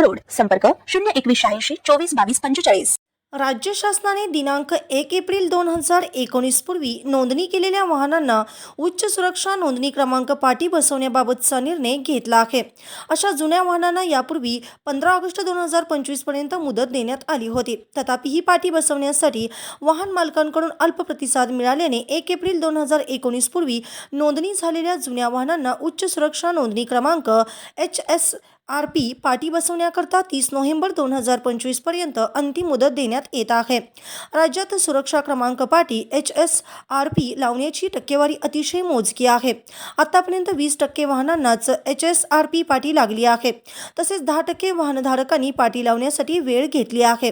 road. संपर्क शून्य एकवीस शहाऐंशी चोवीस बावीस पंचेचाळीस. राज्य शासनाने दिनांक एक एप्रिल दोन हजार एकोणीस पूर्वी नोंदणी केलेल्या वाहनांना उच्च सुरक्षा नोंदणी क्रमांक पाठी बसवण्याबाबतचा निर्णय घेतला आहे. अशा जुन्या वाहनांना यापूर्वी पंधरा ऑगस्ट दोन हजार पंचवीसपर्यंत मुदत देण्यात आली होती. तथापि ही पाठी बसवण्यासाठी वाहन मालकांकडून अल्प प्रतिसाद मिळाल्याने एक एप्रिल दोन हजार एकोणीस पूर्वी नोंदणी झालेल्या जुन्या वाहनांना उच्च सुरक्षा नोंदणी क्रमांक एच एस आर पी पाटी बसवण्याकरता तीस नोव्हेंबर दोन हजार पंचवीसपर्यंत अंतिम मुदत देण्यात येत आहे. राज्यात सुरक्षा क्रमांक पाटी एच एस आर पी लावण्याची टक्केवारी अतिशय मोजकी आहे. आतापर्यंत वीस टक्के वाहनांनाच एच एस आर पी पाटी लागली आहे. तसेच दहा टक्के वाहनधारकांनी पाटी लावण्यासाठी वेळ घेतली आहे.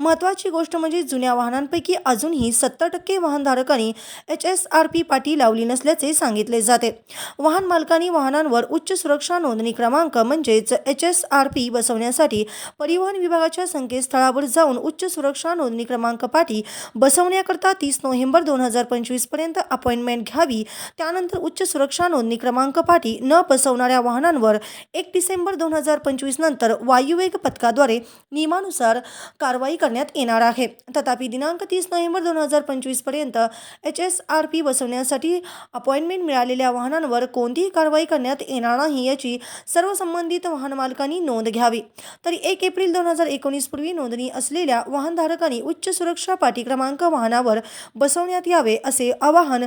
महत्त्वाची गोष्ट म्हणजे जुन्या वाहनांपैकी अजूनही सत्तर टक्के वाहनधारकांनी एच एस आर पी पाटी लावली नसल्याचे सांगितले जाते. वाहन मालकांनी वाहनांवर उच्च सुरक्षा नोंदणी क्रमांक म्हणजेच एच एस आर पी बसवण्यासाठी परिवहन विभागाच्या संकेतस्थळावर जाऊन उच्च सुरक्षा नोंदणी क्रमांक पाठी बसवण्याकरता तीस नोव्हेंबर दोन हजार पंचवीसपर्यंत अपॉइंटमेंट घ्यावी. त्यानंतर उच्च सुरक्षा नोंदणी क्रमांक पाठी न बसवणाऱ्या वाहनांवर एक डिसेंबर दोन हजार पंचवीस नंतर वायुवेग पथकाद्वारे नियमानुसार कारवाई करण्यात येणार आहे. तथापि दिनांक तीस नोव्हेंबर दोन हजार पंचवीसपर्यंत एच एस आर पी बसवण्यासाठी अपॉइंटमेंट मिळालेल्या वाहनांवर कोणतीही कारवाई करण्यात येणार नाही याची सर्व संबंधित वाहनमालकांनी नोंद घ्यावी. तरी एक एप्रिल दोन हजार एकोणीसपूर्वी नोंदणी असलेल्या वाहनधारकांनी उच्च सुरक्षा पाटीक्रमांक वाहनावर बसवण्यात यावे असे आवाहन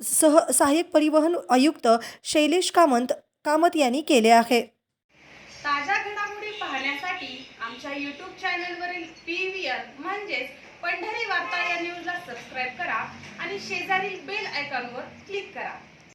सह सहाय्यक परिवहन आयुक्त शैलेश कामंत कामत यांनी केले आहे. ताज्या घडामोडी पाहण्यासाठी आमच्या यूट्यूब चॅनलवरील पी व्ही आर म्हणजेच पंढरी वार्ता या न्यूजला सबस्क्राईब करा आणि शेजारील बेल आयकॉनवर क्लिक करा.